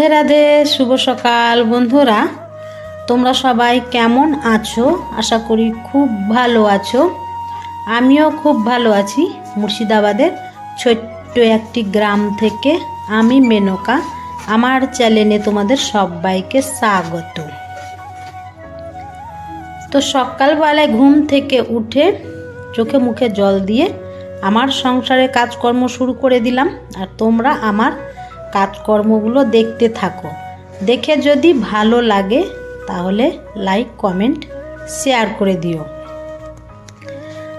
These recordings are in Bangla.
রাধে রাধে, শুভ সকাল। বন্ধুরা, তোমরা সবাই কেমন আছো? আশা করি খুব ভালো আছো। আমিও খুব ভালো আছি মুর্শিদাবাদের ছোট্ট একটি গ্রাম থেকে আমি মেনকা। আমার চ্যানেলে তোমাদের সবাইকে স্বাগত। তো সকালবেলায় ঘুম থেকে উঠে চোখে মুখে জল দিয়ে আমার সংসারে কাজকর্ম শুরু করে দিলাম। আর তোমরা আমার কাজকর্মগুলো দেখতে থাকো। দেখে যদি ভালো লাগে, তাহলে লাইক কমেন্ট শেয়ার করে দিও।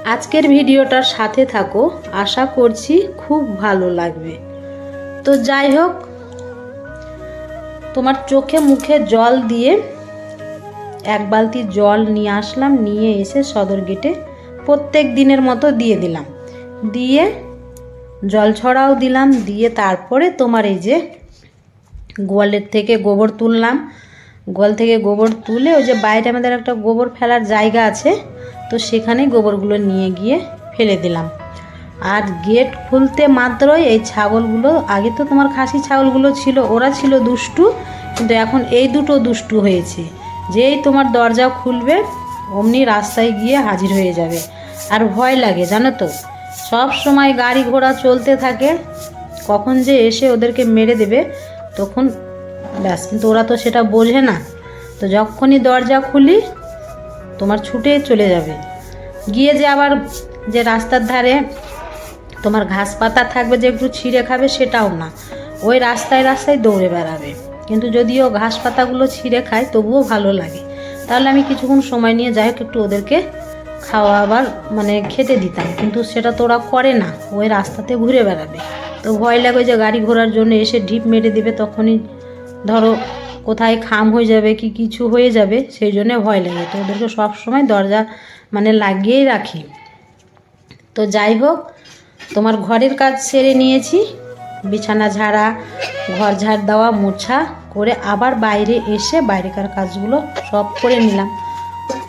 আজকের ভিডিওটার সাথে থাকো। আশা করছি খুব ভালো লাগবে। তো যাই হোক, তোমার চোখে মুখে জল দিয়ে এক বালতি জল নিয়ে আসলাম, নিয়ে এসে সদর গেটে প্রত্যেক দিনের মতো দিয়ে দিলাম। দিয়ে জল ছড়াও দিলাম, দিয়ে তারপরে তোমার এই যে গোয়ালের থেকে গোবর তুললাম। গোয়াল থেকে গোবর তুলে ওই যে বাইরে আমাদের একটা গোবর ফেলার জায়গা আছে, তো সেখানে গোবরগুলো নিয়ে গিয়ে ফেলে দিলাম। আর গেট খুলতে মাত্রই এই ছাগলগুলো, আগে তো তোমার খাসি ছাগলগুলো ছিল, ওরা ছিল দুষ্টু, কিন্তু এখন এই দুটো দুষ্টু হয়েছে। যেই তোমার দরজা খুলবে, অমনি রাস্তায় গিয়ে হাজির হয়ে যাবে। আর ভয় লাগে, জানো তো? সব সময় গাড়ি ঘোড়া চলতে থাকে, কখন যে এসে ওদেরকে মেরে দেবে, তখন ব্যাস, কিন্তু ওরা তো সেটা বোঝে না। তো যখনই দরজা খুলি, তোমার ছুটে চলে যাবে। গিয়ে যে আবার যে রাস্তার ধারে তোমার ঘাস পাতা থাকবে, যে একটু ছিঁড়ে খাবে, সেটাও না। ওই রাস্তায় রাস্তায় দৌড়ে বেড়াবে। কিন্তু যদিও ঘাস পাতাগুলো ছিঁড়ে খায়, তবুও ভালো লাগে। তাহলে আমি কিছুক্ষণ সময় নিয়ে যাই হোক, একটু ওদেরকে খাওয়া আবার মানে খেতে দিতাম। কিন্তু সেটা তো ওরা করে না, ওই রাস্তাতে ঘুরে বেড়াবে। তো ভয় লাগে যে গাড়ি ঘোড়ার জন্য এসে ঢিপ মেরে দেবে, তখনই ধরো কোথায় খাম হয়ে যাবে কি কিছু হয়ে যাবে, সেই জন্য ভয় লাগে। তো ওদেরকে সব সময় দরজা মানে লাগিয়েই রাখি। তো যাই হোক, তোমার ঘরের কাজ সেরে নিয়েছি। বিছানা ঝাড়া, ঘর ঝাড় দেওয়া, মোছা করে আবার বাইরে এসে বাইরেকার কাজগুলো সব করে নিলাম।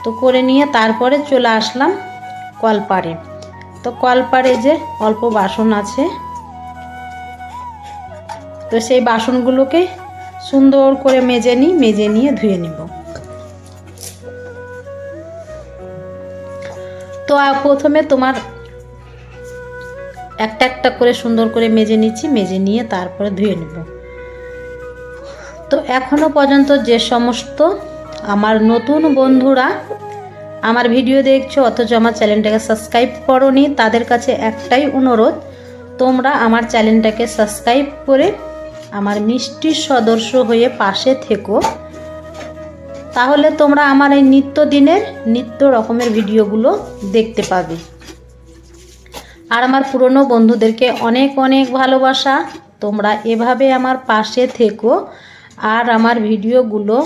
তো করে নিয়ে তারপরে চলে আসলাম কলপাড়ে। তো কলপাড়ে যে অল্প বাসন আছে, তো সেই বাসনগুলোকে সুন্দর করে মেজে নিই, মেজে নিয়ে ধুয়ে নিব। তো প্রথমে তোমার একটা একটা করে সুন্দর করে মেজে নিচ্ছি, মেজে নিয়ে তারপরে ধুয়ে নেব। তো এখনও পর্যন্ত যে সমস্ত আমার নতুন বন্ধুরা, আমার ভিডিও দেখছ, অথচ আমার চ্যানেলটাকে সাবস্ক্রাইব করনি, তাদের কাছে একটাই অনুরোধ, তোমরা আমার চ্যানেলটাকে সাবস্ক্রাইব করে আমার মিষ্টির সদস্য হয়ে পাশে থেকো। তাহলে তোমরা আমার এই নিত্য দিনের, নিত্য রকমের ভিডিওগুলো দেখতে পাবে। আর আমার পুরনো বন্ধুদেরকে অনেক অনেক ভালোবাসা, তোমরা এভাবে আমার পাশে থেকো। আর আমার ভিডিওগুলো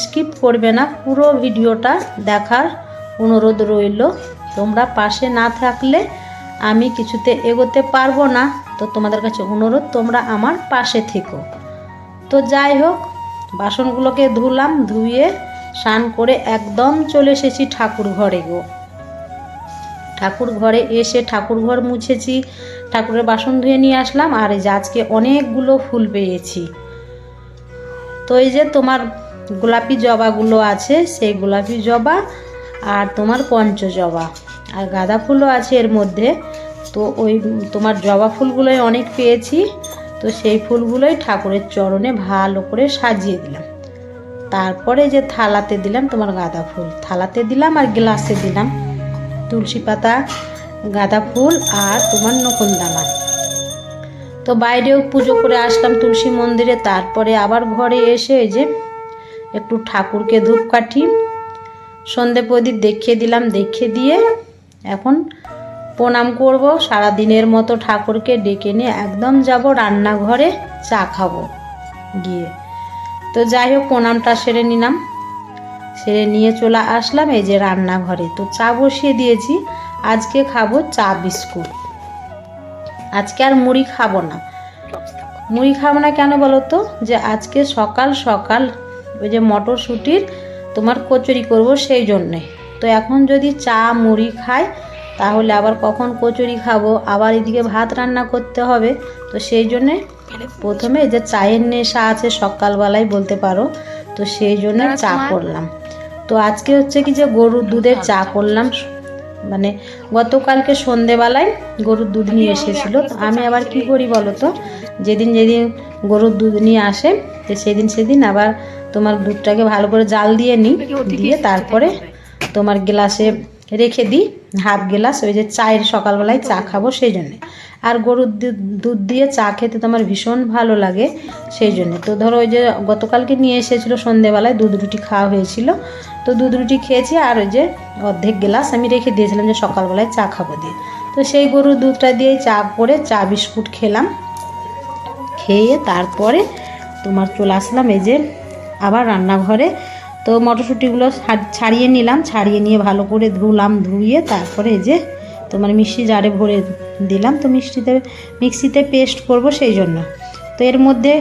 স্কিপ করবে না, পুরো ভিডিওটা দেখার অনুরোধ রইল। তোমরা পাশে না থাকলে আমি কিছুতে এগোতে পারব না। তো তোমাদের কাছে অনুরোধ, তোমরা আমার পাশে থেকো। তো যাই হোক, বাসনগুলোকে ধুলাম, ধুয়ে স্নান করে একদম চলে এসেছি ঠাকুর ঘরে গো। ঠাকুর ঘরে এসে ঠাকুর ঘর মুছেছি। ঠাকুরের বাসন ধুয়ে নিয়ে আসলাম, আর আজকে অনেকগুলো ফুল পেয়েছি। তো এই যে তোমার গোলাপি জবাগুলো আছে, সেই গোলাপি জবা আর তোমার পঞ্চ জবা আর গাঁদা ফুলও আছে এর মধ্যে। তো ওই তোমার জবা ফুলগুলোই অনেক পেয়েছি। তো সেই ফুলগুলোই ঠাকুরের চরণে ভালো করে সাজিয়ে দিলাম। তারপরে যে থালাতে দিলাম তোমার গাঁদা ফুল। থালাতে দিলাম আর গ্লাসে দিলাম। তুলসী পাতা, গাঁদা ফুল আর তোমার নকুনদানা তো বাইরেও পুজো করে আসলাম তুলসী মন্দিরে। তারপরে আবার ঘরে এসে যে একটু ঠাকুরকে ধূপকাঠি, সন্ধে প্রদীপ দেখিয়ে দিলাম, দেখিয়ে দিয়ে এখন প্রণাম করব। সারা দিনের মতো ঠাকুরকে ডেকে নিয়ে একদম যাব রান্নাঘরে চা খাব গিয়ে। তো যাই হোক, প্রণামটা সেরে নিলাম। সেরে নিয়ে চলে আসলাম এই যে রান্নাঘরে। তো চা বসিয়ে দিয়েছি। আজকে খাব চা বিস্কুট। আজকে আর মুড়ি খাব না। মুড়ি খাব না কেন বলো তো? যে আজকে সকাল সকাল ওই যে মটরশুঁটির তোমার কচুরি করব সেই জন্যে। তো এখন যদি চা মুড়ি খাই তাহলে আবার কখন কচুরি খাব? আবার এদিকে ভাত রান্না করতে হবে। তো সেই জন্যে প্রথমে এই যে চায়ের নেশা আছে সকালবেলায় বলতে পারো তো সেই জন্য চা করলাম। তো আজকে হচ্ছে কি যে গরুর দুধের চা করলাম। মানে গতকালকে সন্ধেবেলায় গরুর দুধ নিয়ে এসেছিল। তো আমি আবার কি করি বলো তো? যেদিন যেদিন গরুর দুধ নিয়ে আসে তো সেদিন সেদিন আবার তোমার দুধটাকে ভালো করে জাল দিয়ে নিই দিয়ে তারপরে তোমার গ্লাসে রেখে দিই, হাফ গ্লাস, ওই যে চায়ের সকালবেলায় চা খাব সেই জন্যে। আর গরুর দুধ দিয়ে চা খেতে তো আমার ভীষণ ভালো লাগে সেই জন্যে। তো ধরো ওই যে গতকালকে নিয়ে এসেছিল সন্ধেবেলায়, দুধ রুটি খাওয়া হয়েছিল। তো দুধ রুটি খেয়েছি আর ওই যে অর্ধেক গ্লাস আমি রেখে দিয়েছিলাম যে সকালবেলায় চা খাব দিয়ে। তো সেই গরুর দুধটা দিয়ে চা করে চা বিস্কুট খেলাম। খেয়ে তারপরে তোমার চলে আসলাম এই যে আবার রান্নাঘরে। তো মটরশুঁটিগুলো ছাড়িয়ে নিলাম, ছাড়িয়ে নিয়ে ভালো করে ধুলাম, ধুয়ে তারপরে এই যে তোমার মিষ্টি জারে ভরে দিলাম। তো মিষ্টিতে, মিক্সিতে পেস্ট করব সেই জন্য। তো এর মধ্যে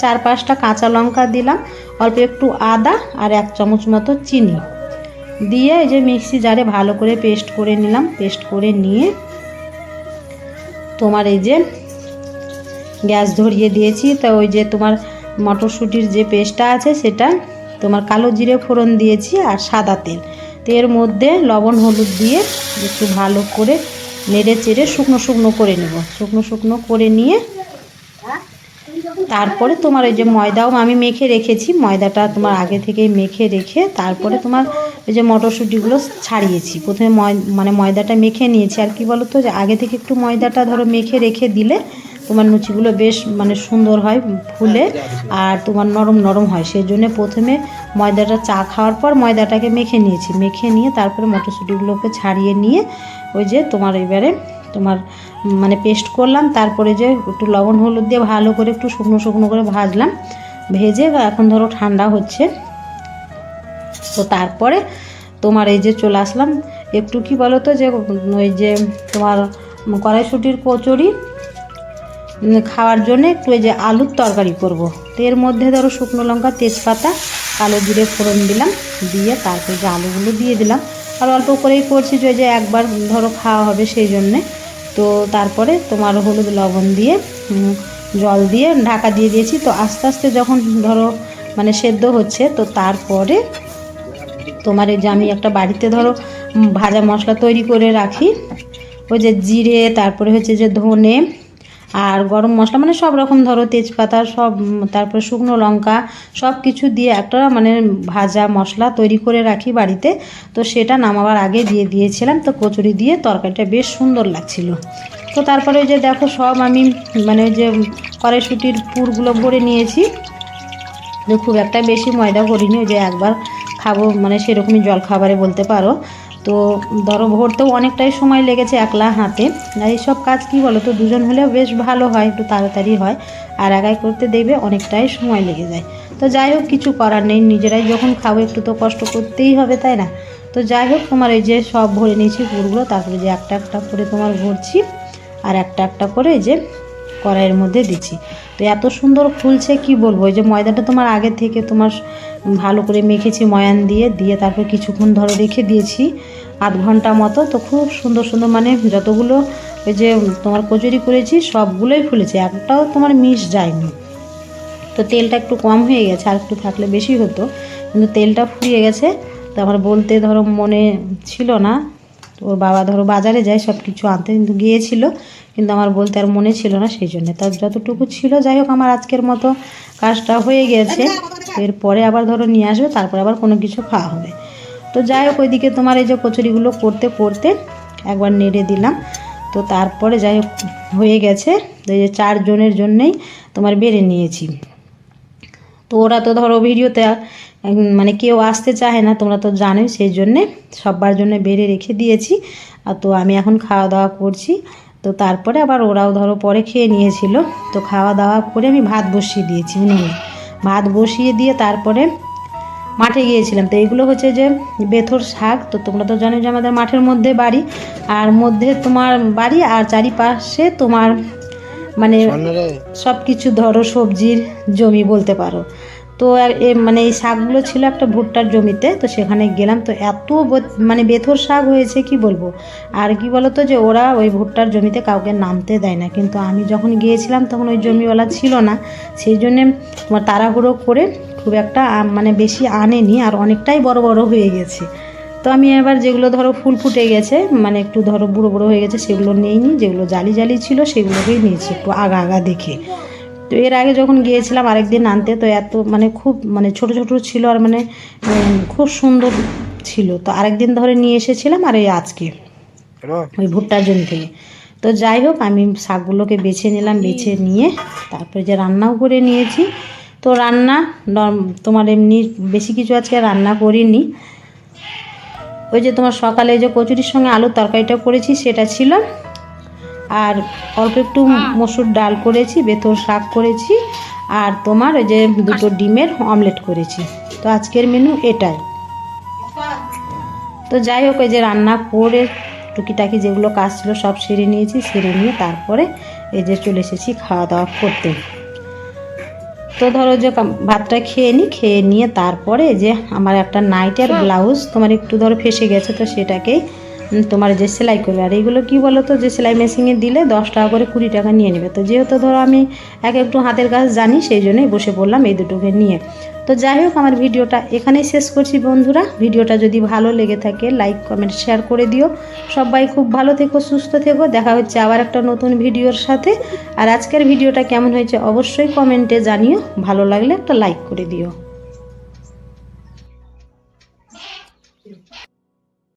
চার পাঁচটা কাঁচা লঙ্কা দিলাম, অল্প একটু আদা আর এক চামচ মতো চিনি। দিয়ে এই যে মিক্সি জারে ভালো করে পেস্ট করে নিলাম, পেস্ট করে নিয়ে তোমার এই যে গ্যাস ধরিয়ে দিয়েছি। তো ওই যে তোমার মটরশুঁটির যে পেস্টটা আছে সেটা তোমার কালো জিরে ফোড়ন দিয়েছি আর সাদা তেল। তো এর মধ্যে লবণ হলুদ দিয়ে একটু ভালো করে নেড়ে চেড়ে শুকনো শুকনো করে নেব। শুকনো শুকনো করে নিয়ে তারপরে তোমার ওই যে ময়দাও আমি মেখে রেখেছি। ময়দাটা তোমার আগে থেকেই মেখে রেখে তারপরে তোমার ওই যে মটরশুঁটিগুলো ছাড়িয়েছি। প্রথমে ময় মানে ময়দাটা মেখে নিয়েছি। আর কি বলো তো যে আগে থেকে একটু ময়দাটা ধরো মেখে রেখে দিলে তোমার লুচিগুলো বেশ মানে সুন্দর হয় ফুলে আর তোমার নরম নরম হয়। সেই জন্য প্রথমে ময়দাটা চা খাওয়ার পর ময়দাটাকে মেখে নিয়েছি। মেখে নিয়ে তারপরে মটরশুঁটিগুলোকে ছাড়িয়ে নিয়ে ওই যে তোমার এবারে তোমার মানে পেস্ট করলাম। তারপরে যে একটু লবণ হলুদ দিয়ে ভালো করে একটু শুকনো শুকনো করে ভাজলাম। ভেজে এখন ধরো ঠান্ডা হচ্ছে। তো তারপরে তোমার এই যে চলে আসলাম। একটু কি বলো তো যে ওই যে তোমার কড়াইশুটির কচুরি খাওয়ার জন্য একটু ওই যে আলুর তরকারি করব। তো এর মধ্যে ধরো শুকনো লঙ্কা, তেজপাতা, কালো জিরে ফোড়ন দিলাম, দিয়ে তারপরে যে আলুগুলো দিয়ে দিলাম। আর অল্প করেই করছি যে যে একবার ধরো খাওয়া হবে সেই জন্যে। তো তারপরে তোমার হলুদ লবণ দিয়ে জল দিয়ে ঢাকা দিয়ে দিয়েছি। তো আস্তে আস্তে যখন ধরো মানে সেদ্ধ হচ্ছে, তো তারপরে তোমার এই যে আমি একটা বাড়িতে ধরো ভাজা মশলা তৈরি করে রাখি। ওই যে জিরে, তারপরে হচ্ছে যে ধনে আর গরম মশলা মানে সব রকম ধরো তেজপাতা, সব তারপরে শুকনো লঙ্কা, সব কিছু দিয়ে একটা মানে ভাজা মশলা তৈরি করে রাখি বাড়িতে। তো সেটা নামাবার আগে দিয়ে দিয়েছিলাম। তো কচুরি দিয়ে তরকারিটা বেশ সুন্দর লাগছিল। তো তারপরে ওই যে দেখো সব আমি মানে যে কড়াইশুটির পুরগুলো ভরে নিয়েছি। খুব একটা বেশি ময়দা করিনি ওই যে একবার খাব মানে সেরকমই জল খাবারে বলতে পারো। তো ধরো ভরতেও অনেকটাই সময় লেগেছে একলা হাতে আর এইসব কাজ কি বলো তো দুজন হলেও বেশ ভালো হয়, একটু তাড়াতাড়ি হয়। আর একাই করতে দেখবে অনেকটাই সময় লেগে যায়। তো যাই হোক, কিছু করার নেই, নিজেরাই যখন খাব একটু তো কষ্ট করতেই হবে, তাই না? তো যাই হোক, তোমার এই যে সব ভরে নিয়েছি পুরগুলো তারপরে যে একটা একটা করে তোমার ভরছি। আর একটা একটা করে এই যে কড়াইয়ের মধ্যে দিচ্ছি। তো এত সুন্দর ফুলছে, কি বলব? ওই যে ময়দাটা তোমার আগে থেকে তোমার ভালো করে মেখেছি, ময়ান দিয়ে দিয়ে তারপর কিছুক্ষণ ধরে রেখে দিয়েছি আধ ঘণ্টা মতো। তো খুব সুন্দর সুন্দর মানে যতগুলো ওই যে তোমার কচুরি করেছি, সবগুলোই ফুলেছে। একটাও তোমার মিস যায়নি। তো তেলটা একটু কম হয়ে গেছে, আর একটু থাকলে বেশি হতো, কিন্তু তেলটা ফুরিয়ে গেছে। তো আমার বলতে ধরো মনে ছিল না ওর বাবা ধরো বাজারে যায় সব কিছু আনতে কিন্তু গিয়েছিল। কিন্তু আমার বলতে আর মনে ছিল না সেই জন্য। তার যতটুকু ছিল, যাই হোক আমার আজকের মতো কাজটা হয়ে গেছে। এরপরে আবার ধরো নিয়ে আসবে, তারপরে আবার কোনো কিছু খাওয়া হবে। তো যাই হোক, ওইদিকে তোমার এই যে কচুরিগুলো করতে করতে একবার নেড়ে দিলাম। তো তারপরে যাই হোক, হয়ে গেছে। এই যে চারজনের জন্যেই তোমার বেড়ে নিয়েছি। তো ওরা তো ধরো ভিডিওতে মানে কেউ আসতে চায় না, তোমরা তো জানোই, সেই জন্যে সবার জন্য বেড়ে রেখে দিয়েছি। আর তো আমি এখন খাওয়া দাওয়া করছি। তো তারপরে আবার ওরাও ধরো পরে খেয়ে নিয়েছিল। তো খাওয়া দাওয়া করে আমি ভাত বসিয়ে দিয়েছি উনুনে ভাত বসিয়ে দিয়ে তারপরে মাঠে গিয়েছিলাম। তো এইগুলো হচ্ছে যে বেথর শাক। তো তোমরা তো জানো যে আমাদের মাঠের মধ্যে বাড়ি। আর মধ্যে তোমার বাড়ি আর চারিপাশে তোমার মানে সব কিছু ধরো সবজির জমি বলতে পারো। তো এ- এ মানে এই শাকগুলো ছিল একটা ভুট্টার জমিতে, তো সেখানে গেলাম। তো এত মানে বেথর শাক হয়েছে, কি বলব? আর কি বলতো যে ওরা ওই ভুট্টার জমিতে কাউকে নামতে দেয় না। কিন্তু আমি যখন গিয়েছিলাম তখন ওই জমিওয়ালা ছিল না। সেই জন্যে তাড়াহুড়ো করে খুব একটা মানে বেশি আনেনি আর অনেকটাই বড় বড় হয়ে গেছে। তো আমি এবার যেগুলো ধরো ফুল ফুটে গেছে মানে একটু ধরো বুড়ো বুড়ো হয়ে গেছে, সেগুলো নেইনি। যেগুলো জালি জালি ছিল, সেগুলোকেই নিয়েছি একটু আগা আগা দেখে। তো এর আগে যখন গিয়েছিলাম আরেকদিন আনতে তো এত মানে খুব মানে ছোট ছোট ছিল আর মানে খুব সুন্দর ছিল। তো আরেকদিন ধরে নিয়ে এসেছিলাম আর এই আজকে ওই ভুট্টার জন্য থেকে। তো যাই হোক আমি শাকগুলোকে বেছে নিলাম বেছে নিয়ে তারপরে যে রান্নাও করে নিয়েছি। তো রান্না নর্ম- তোমার এমনি বেশি কিছু আজকে রান্না করিনি। ওই যে তোমার সকালে যে কচুরির সঙ্গে আলুর তরকারিটা করেছি সেটা ছিল আর অল্প একটু মসুর ডাল করেছি বেতর শাক করেছি আর তোমার ওই যে দুটো ডিমের অমলেট করেছি। তো আজকের মেনু এটাই। তো যাই হোক এই যে রান্না করে টুকিটাকি যেগুলো কাজ ছিল সব সেরে নিয়েছি সেরে নিয়ে তারপরে এই যে চলে এসেছি খাওয়া দাওয়া করতে। তো ধরো যে ভাতটা খেয়ে নিই খেয়ে নিয়ে তারপরে যে আমার একটা নাইটের ব্লাউজ তোমার একটু ধরো ফেসে গেছে তো সেটাকেই তোমার যে সেলাই করবে আর এইগুলো কি বলো তো যে সেলাই মেশিনে দিলে দশ টাকা করে কুড়ি টাকা নিয়ে নেবে। তো যেহেতু ধরো আমি এক একটু হাতের কাজ জানি, সেই জন্যই বসে পড়লাম এই দুটোকে নিয়ে। তো যাই হোক, আমার ভিডিওটা এখানেই শেষ করছি বন্ধুরা। ভিডিওটা যদি ভালো লেগে থাকে লাইক কমেন্ট শেয়ার করে দিও। সবাই খুব ভালো থেকো, সুস্থ থেকো। দেখা হচ্ছে আবার একটা নতুন ভিডিওর সাথে। আর আজকের ভিডিওটা কেমন হয়েছে অবশ্যই কমেন্টে জানিও। ভালো লাগলে একটা লাইক করে দিও।